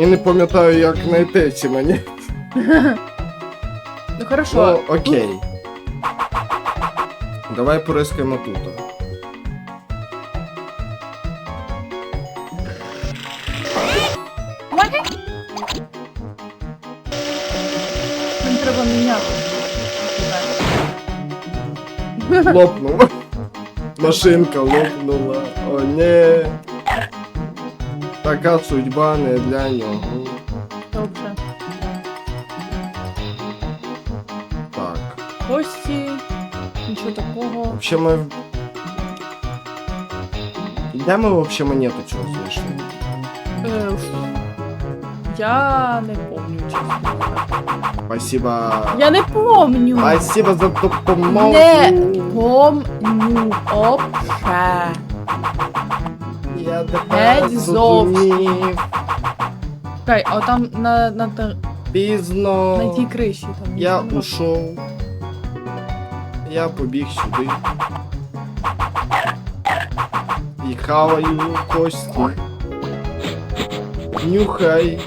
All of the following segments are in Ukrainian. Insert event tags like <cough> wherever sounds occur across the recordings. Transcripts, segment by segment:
І не пам'ятаю, як знайти ці мені. <laughs> Ну хорошо. Ну, окей. Давай порискаємо тут. Нам треба міняти. Лопнула. Машинка лопнула. О, не. Така судьба не для нього. Добре. Так. Кості. Нічого такого. Вообще ми. Де ми вообще монету цього знайшли? Е, я не помню, чесно. Спасибо. Я не помню. Спасибо за допомогу. Не помню обще. Я Не тепер зовсім. зрозумів. Чекай, а там на, на, Пізно. на тій криші там. Я нічого ушов. Я побіг сюди. І хаваю кості. Нюхай.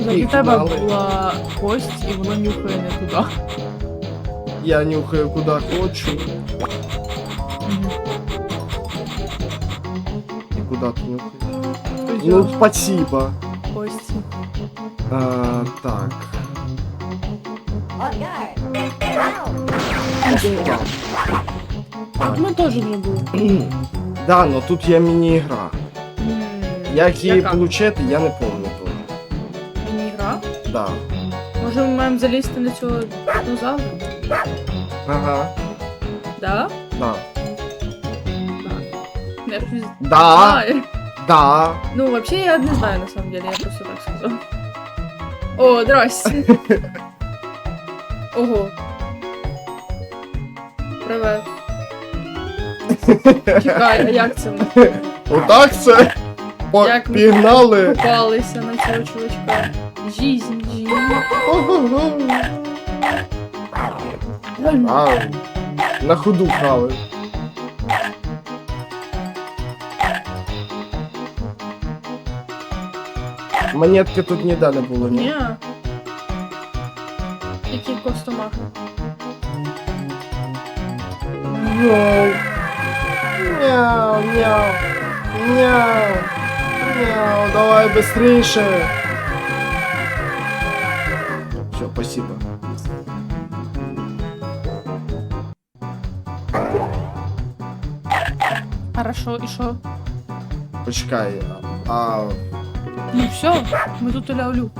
Заді їх тебе мали. була кость, і воно нюхає не туди. Я нюхаю куди хочу. Куди ти нюхаєш? Ну, спасибо. Кості. А, так. От ми теж вже були. <clears throat> Да, но тут є міні-гра. М, Як її яка? получити, я не пам'ятаю теж. Міні-гра? Да. Може ми маємо залізти на цю динозавру? Ага. Да? Да. Я ж не Да. знаю. Да. Ну, вообще я не знаю, на самом деле, я просто так сказала. О, здрасте. <laughs> Ого. Привет. Чекай, а як це ми Отак це. Як ми- пігнали. попалися на цього чувачка? Жизнь, жизнь. На ходу хали. Монетки тут ніде не було, ні? Ні. Які костомахи. Мяу. Мяу, мяу. Мяу. Мяу, давай быстрейше. Все, спасибо. Хорошо, і що? Почекай. А Ну все, ми тут ля-лю.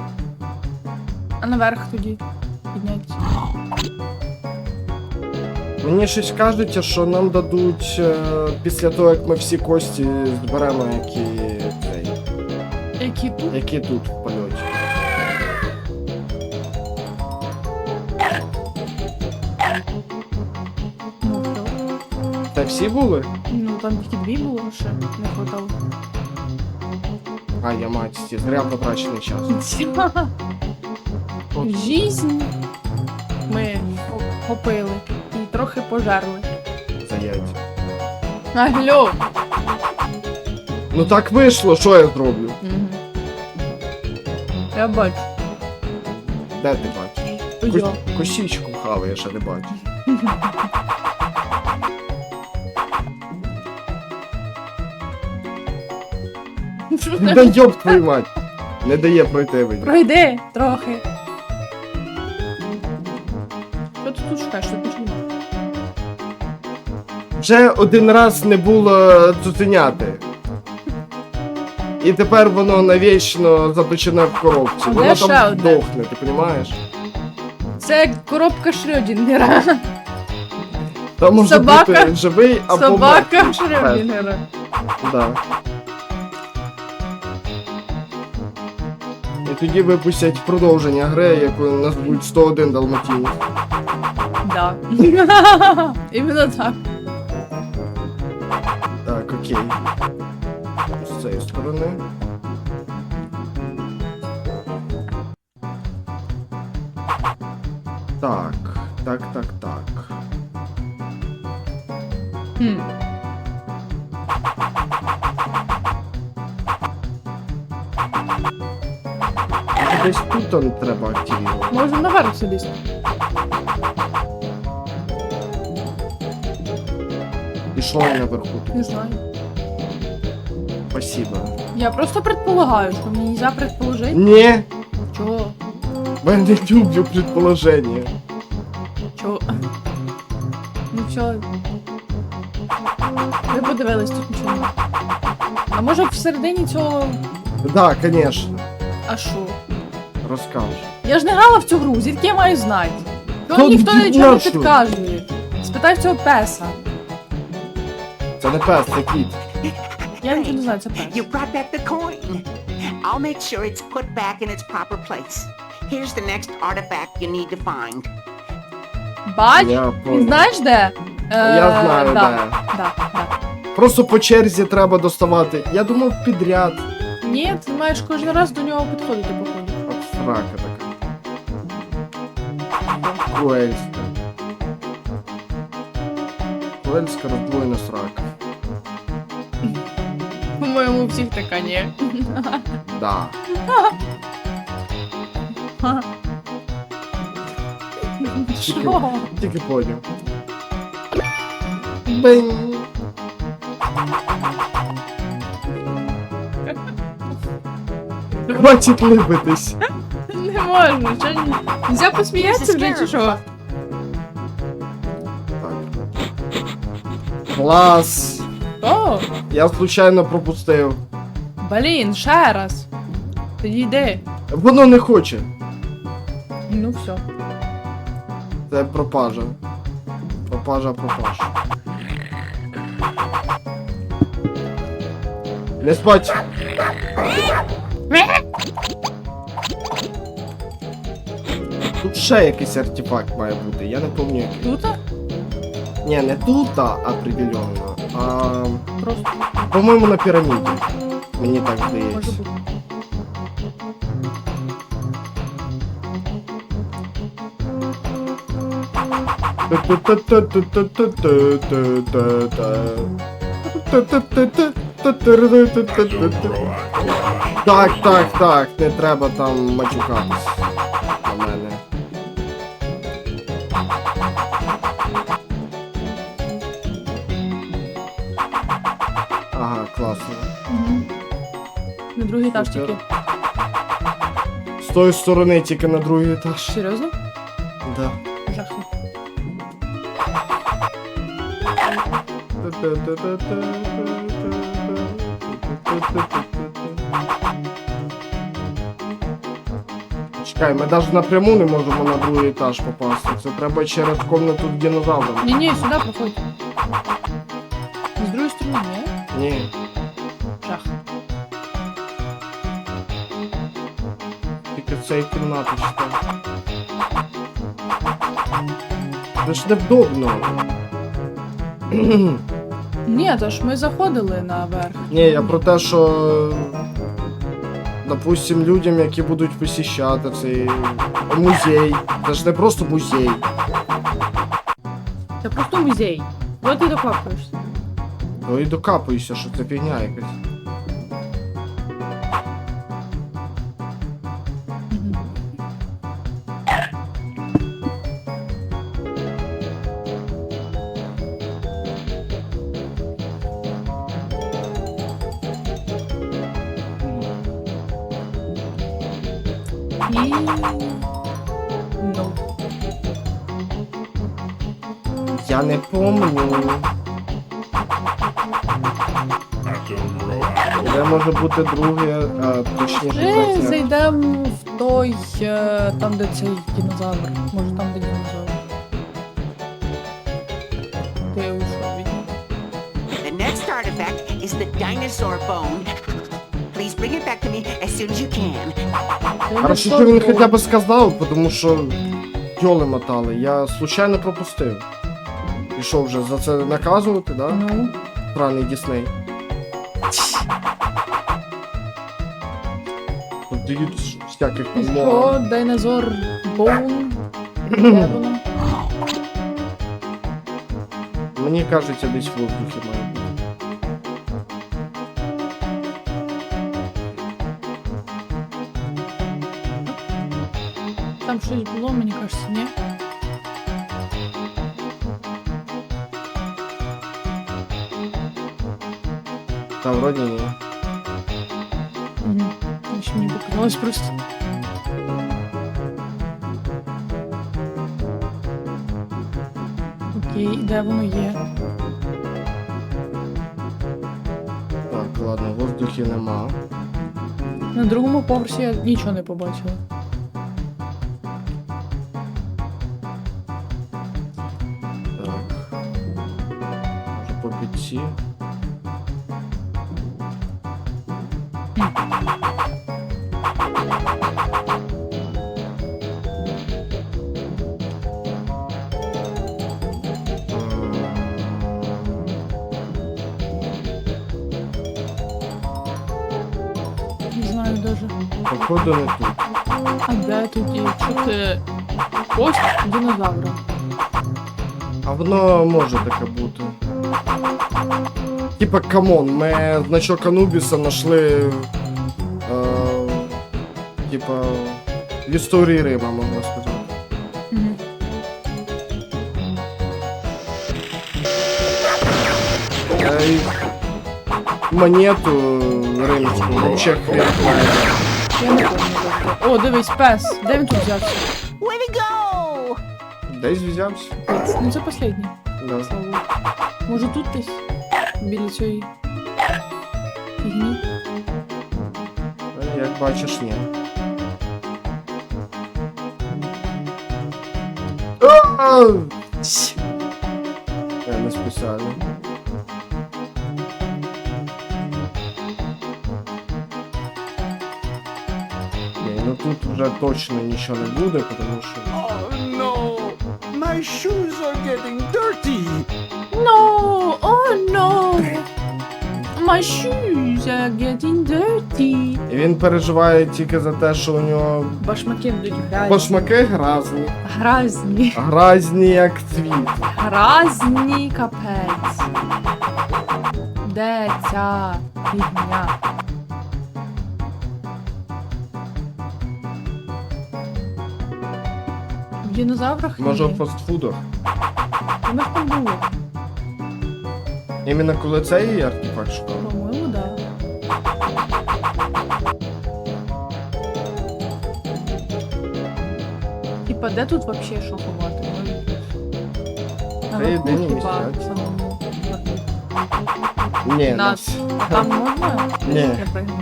А наверх тоді підняться. мені щось кажеться, що нам дадуть е, після того, як ми всі кості зберемо, які, цей, Які тут? які тут в польоті. Ну, все. Та всі були? Ну, там тільки дві було ще, не хватало. А, я мать, зря потрачений час. От. Жизнь ми попили і трохи пожерли. Заять. Алло! Ну так вийшло, що я зроблю? Угу. Я бачу. Де ти бачиш? Я. Кос- Косічку хаваю, я ще не бачу. <laughs> <laughs> Да йоб твою мать! Не дає пройти мені. Пройди трохи. Що ти тут шукаєш? Тут нічого немає. Вже один раз не було цуценяти. І тепер воно навічно заточене в коробці. А Воно де ще там одне? здохне, ти розумієш? Це коробка Шрёдінгера. Там може Собака- бути живий або Собака мертвий. Шрёдінгера. Да. І тоді випустять продовження гри, яку назвуть 101 Далматінів. Да. <laughs> Іменно так. Так, окей. З цієї сторони. Так, так, так, так. Хм. Десь тут он треба активувати. Можна наверх залізти. І що наверху? Не знаю. Спасибо. Я просто предполагаю, що мені нельзя предположити. Ні, Чого? я не люблю предположення. Чого? Ну все. Ви подивились тут нічого. А може всередині цього. Да, конечно. А що? Розкажеш. Я ж не грала в цю гру, звідки я маю знати? Та Чого ніхто дідна нічого не підказує. Спитай в цього песа. Це не пес, це кіт. Я нічого не знаю, це You пес. brought back the coin. I'll make sure it's put back in its proper place. Here's the next artifact you need to find. Бач? Я Він знаєш де? Е, Я знаю, да. де. Да, да. Просто по черзі треба доставати. Я думав підряд. Ні, ти маєш кожен раз до нього підходити, походу. Срака така. Куельська. Куельська роздвоєна срака. По-моєму, у всіх така ні. Да. Що? Тільки поняв. Бень. Хватить либитись. Можна, що? Нельзя посміятися вже чи що? Клас. О, Я случайно пропустив. блін, ще раз. Тоді йди. Воно не хоче. Ну все. Це пропажа. Пропажа, пропажа. Не спать. Ще якийсь артефакт має бути, я не пам'ятаю який. Тут? Ні, не тут, а определенно. А, Просто по-моєму, на піраміді. Мені так здається. Так, так, так, не треба там мачукатись на мене. другий етаж Супер. тільки. З тої сторони тільки на другий етаж. Серйозно? Да. Жахи. Чекай, ми навіть напряму не можемо на другий етаж попасти. Це треба через комнату з динозавром. Ні, ні, сюди проходь. Читай. Це ж невдобно. Ні, то ж ми заходили наверх. Ні, я про те, що. Допустим, людям, які будуть посіщати цей музей. Це ж не просто музей. Це просто музей. От ти докопуєшся. Ну і докапуюся, що це фігня якась. Де може бути друге, а, точніше Ми третє. зайдемо в той, е, там, де цей динозавр. Може там, де динозавр. Ти уйшов від нього. The next artifact is the dinosaur bone. Please bring it back to me as soon as you can. Хорошо, що він хоча б сказав, тому що йоли мотали. Я случайно пропустив. І що вже за це наказувати, да? Ну. Сраний Дісней. Тут дають всяких Що, помог. динозор Боун? Де воно? Мені кажеться, десь в воздухі має бути. Там щось було, мені кажеться, ні? Та вроді ні. Угу. Ще мені показалось просто. Окей, де воно є? Так, ладно, воздухі нема. На другому поверсі я нічого не побачила. Походу не тут. А де тоді? Що ти? Кость динозавра. А воно може таке бути. Типа, камон, ми значок Анубіса знайшли. Е, типа. В історії Рима, можна сказати. Е, монету римську, вообще хрен знає. Я не пам'ятаю. О, дивись, пес. Де він тут взявся? Way to go! Десь взявся. Ну це останній. Да. Слава Богу. Може тут десь? Біля цієї фігні. Е, Як бачиш, ні. А! Е, Не спеціально. Ну тут вже точно нічого не буде, тому що. Oh no! My shoes are getting dirty! No! Oh no! My shoes are getting dirty. І він переживає тільки за те, що у нього Башмаки будуть грязні. башмаки гразні, Гразні. гразні як цвіт. Гразні капець. Де ця фігня? Динозаврах Може в фастфудах. У них там було. Іменно коли цей артефакт шукав. По-моєму, да. Типа, де тут вообще що ховати? Та єдині місця. самому. Ні, На- на Там можна? Ні. Я пригну.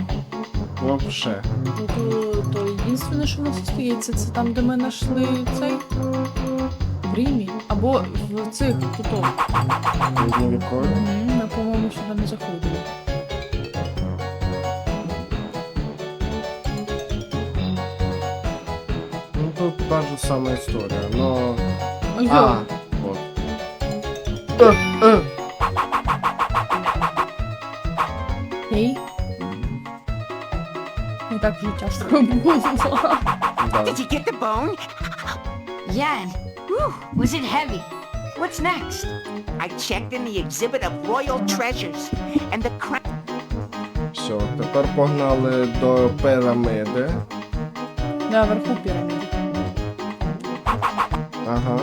вообще. Ну, то, то єдине, що у нас остається, це там, де ми знайшли цей в Римі. Або в цих. Середньовікові. Ми, по-моєму, сюди не заходили. Ну тут та же сама історія, но. Ой, А, йо. от. Е, е. Не так вже тяжко було. Да. Did you get the bone? Yeah. and- Whew, was it heavy? What's next? I checked in the exhibit of royal treasures, and the crown. Все, тепер погнали до пірамиди. Да, вверху піраміди. Ага.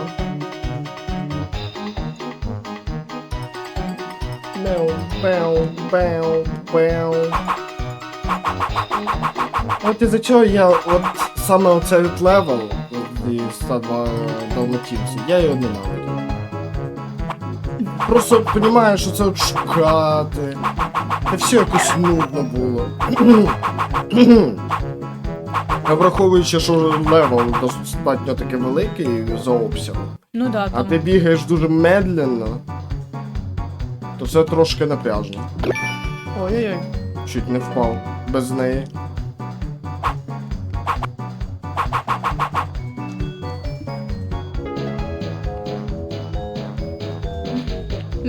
Беу, беу, беу, беу. От із-за чого я от саме оцей от левел і 102 далматінців, я його ненавидю. Просто розумію, що це от шукати. Та все якось нудно було. А враховуючи, що левел достатньо таки великий за обсягом, Ну да, а там. ти бігаєш дуже медленно, то це трошки напряжно. Ой-ой-ой. Чуть не впав без неї.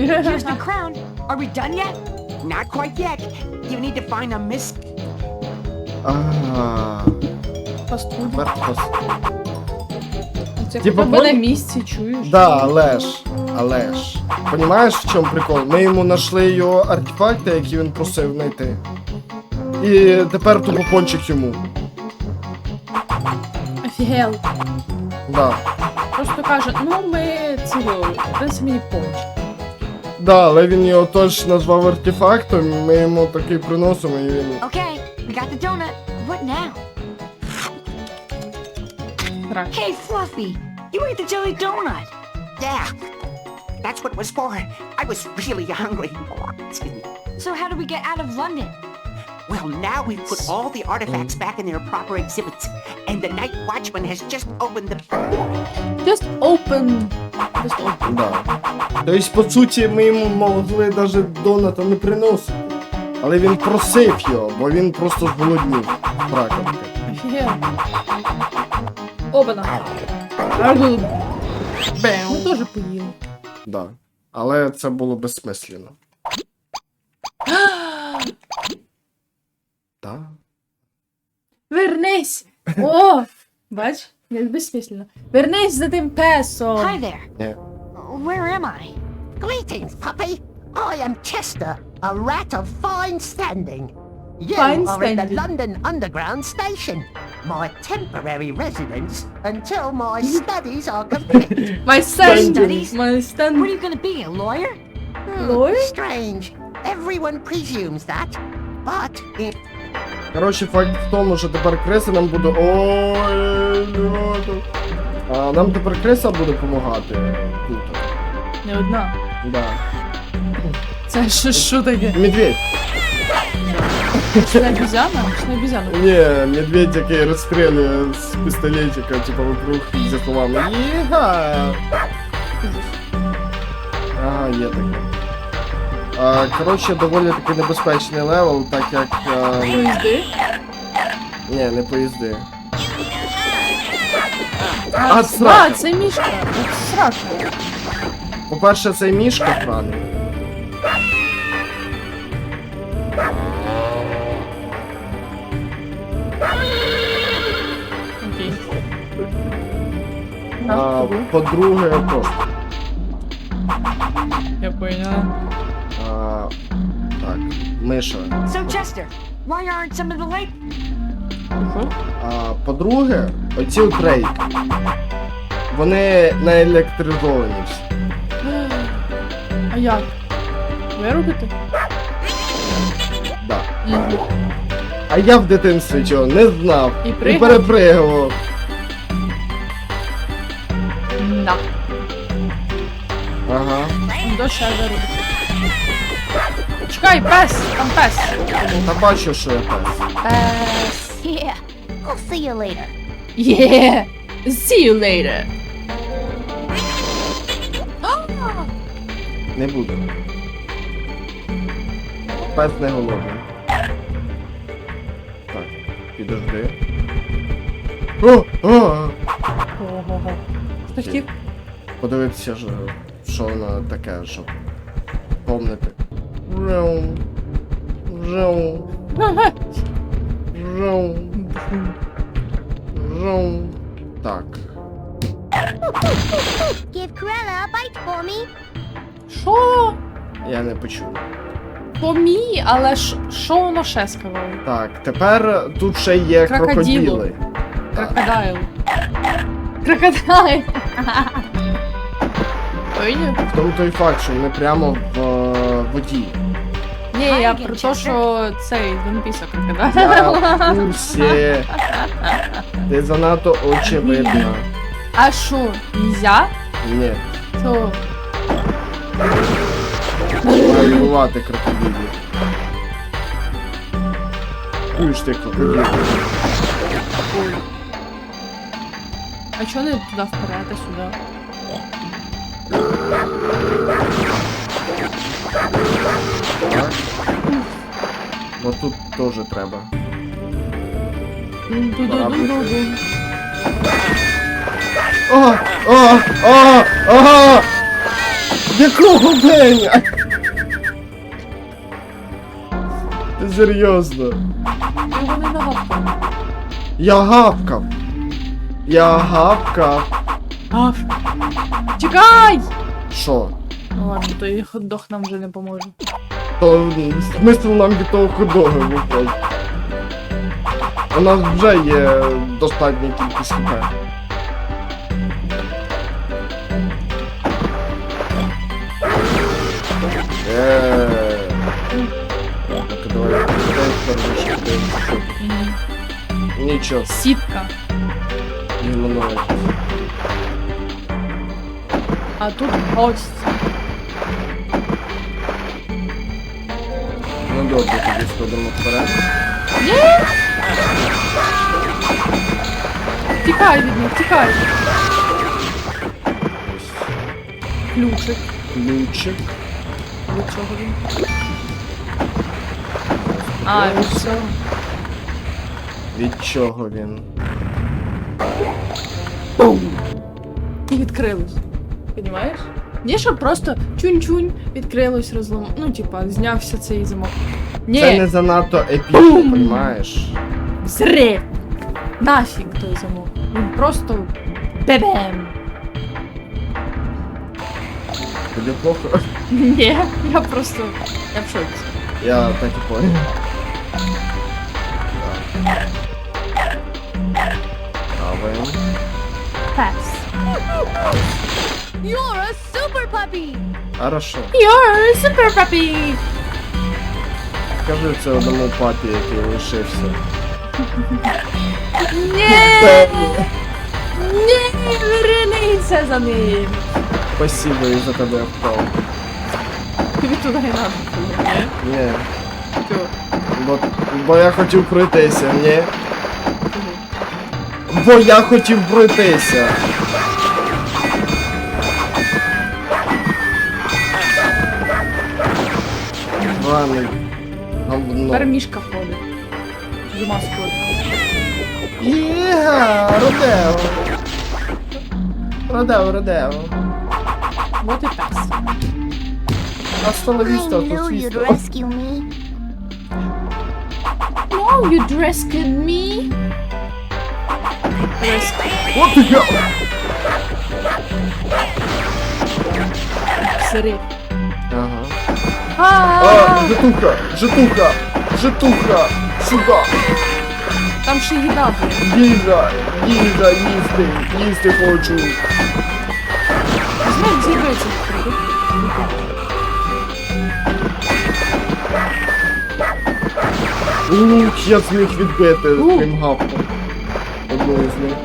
Here's the crown. Are we done yet? Not quite yet. You need to find a miss. А, тепер пос- Це Типа, хоча б на місці, чуєш? Да, але ж, але ж. Понімаєш, в чому прикол? Ми йому знайшли його артефакти, які він просив знайти. І тепер тупо пончик йому. Офігел. Да. Просто каже, ну ми цього, принеси мені поміч. Да, але він його теж назвав артефактом, і ми йому такий приносимо, і він. Okay, we got the donut. What now? Так. Hey, Fluffy, you ate the jelly donut. Yeah, that's what it was for. I was really hungry. Excuse me. So how do we get out of London? Well, now we've put all the artifacts back in their proper exhibits, and the night watchman has just opened the. Just open. Да. Тобто, по суті, ми йому могли навіть доната не приносити. Але він просив його, бо він просто зголоднів. Офігел. Обана. Ми теж поїли. Да. Але це було безсмислено. <gasps> Так. Вернись! О! Бач, не безсмісленно. Вернись за тим песом. Hi there. Ні. Where am I? Greetings, puppy. I am Chester, a rat of fine standing. You Fine are in the standing. London Underground Station, my temporary residence until my <laughs> studies are complete. My son. Studies? My What are son. you gonna be, a lawyer? Lawyer? Strange. Everyone presumes that, but in Коротше, факт в тому, що тепер криса нам буде. Ой. А нам тепер криса буде допомагати. Не одна. Да. Це що, що таке? Медведь. Не обізяна? Це не обізяна. Ні, медведь, який розстрілює з пістолетика, типу, вокруг зі словами. Їга! Ага, є таке. Коротше, доволі таки небезпечний левел, так як. А, Поїзди? ні, не поїзди. А, А, а, це мішка. Це срака. По-перше, цей мішка сраний. Окей. А, А, по-друге, просто. я поняла. А, так, миша. So, Chester, why aren't some of the late? А, по-друге, оці трейки. Вони наелектризовані всі. А як? Виробити? Да. А я в дитинстві цього не знав. І І пригав? перепригував. Да. Ага. До ще виробити. Чекай, пес! Там пес! Та бачу, що я пес. Пес. Yeah, I'll see you later. Yeah! See you later! Не буду. Пес не голодний. Так, підожди. О! О! Ого-го. Хто хотів? Подивитися, ж, що воно таке, щоб помнити. Жау. Жау. Жау. Жау. Так. Give Corella a bite for me. Що? Я не почув. Помій, але ж що воно ще сказало? Так, тепер тут ще є. Так. Крокодайл. Крокодайл. Ой, ні. В тому той факт, що вони прямо в е, воді. Ні, я про те, що цей пісок Я <laughs> в курсі. Ти занадто очевидна. А що, нельзя? Ні, То малювати крокодилів. Чуєш ти крокодил. А чого не туди вперед, а сюди? Бо тут теж треба. О! О! О! О! Якого? Ти серйозно? Нагадав. Я гавкав. Я гавкав. Аф. Чекай! Що? Ну ладно, то і хот-дог нам вже не поможе. То смисл нам від того худого виходить. У нас вже є достатня кількість хп. Тут. Нічого, Сітка. гімно А тут гость. Ну добре, тоді сходимо вперед. Тікай від них, тікай. Ключик. Ключик. Від чого він? А, від цього. Від чого він? І відкрилось. Понімаєш? Ні, що просто чунь-чунь, відкрилось розлом. Ну, типа, знявся цей замок. Ні, Це не занадто епічно, понімаєш? взрив! Нафіг той замок. Він просто бебем. Тобі плохо? Ні, я просто. Я в шоці. Я так і понял. Правильно. Пес. You're a super puppy! Хорошо. You're super puppy! Скажи це одному папі, який лишився. Ні! Ні, вернися за ним! Спасибо, і за тебе впав. Тобі туди не надо ні? Чого? бо, бо я хотів пройтися, ні? Бо я хотів пройтися. Ладно. Гамно. Тепер мішка ходить. З ума сходить. Є, Родео. Родео, Родео. Вот і пес. Hasta la I vista, knew тут you'd свісто. rescue me. No, you rescued me. Rescue. What the hell? Взрив. А, житуха, житуха, житуха, сюда. Там ще їда була. Їжа, їжа, їсти, їсти хочу. Візьми, з'їбається. Ух, я зміг відбити У. тим гавком. Одну із них.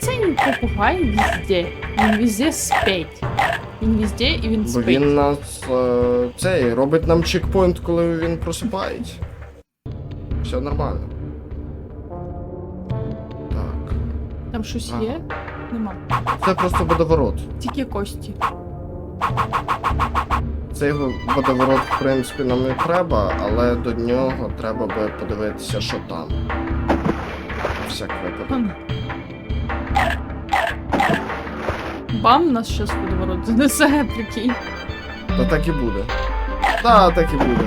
Цей попугай везде? Він везде спить. Він везде і він Бо спить. він нас е, цей робить нам чекпоінт, коли він просипається. Все нормально. Так. Там щось Ага. є? Нема. Це просто водоворот. Тільки кості. Цей во- водоворот, в принципі, нам не треба, але до нього треба би подивитися, що там. Всяк випадок. Хм. Бам, нас щас водоворот занесе, прикинь. Та так і буде. Та, так і буде.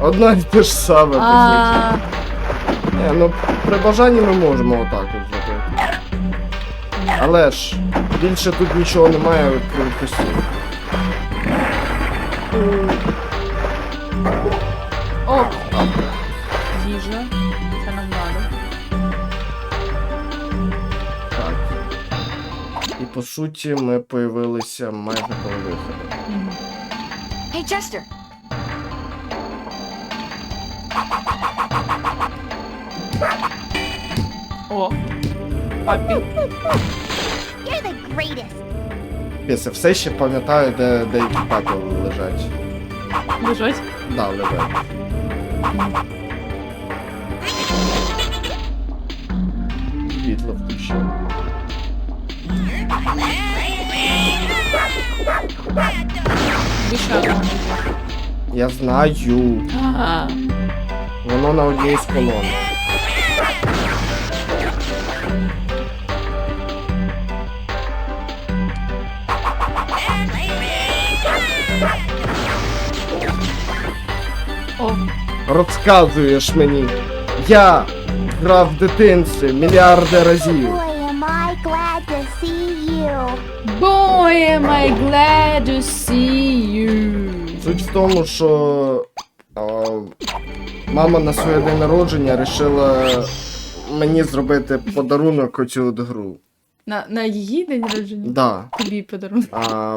Одно і те ж саме, по суті. А, Ні, ну при бажанні ми можемо отак от зробити. Але ж більше тут нічого немає, крім костюмів. О, по суті ми появилися майже коло виходу. Hey, Chester. О, папі. You're the greatest. Піс, я все ще пам'ятаю, де деякі папи лежать. Лежать. Да, лежать. Світло Я знаю. Воно на одній з колон. О, Розказуєш мені. Я грав в дитинстві мільярди разів. Boy, am I glad to see you. Суть в тому, що а, мама на своє день народження вирішила мені зробити подарунок оцю от гру. На, на її день народження? Да. Тобі подарунок. А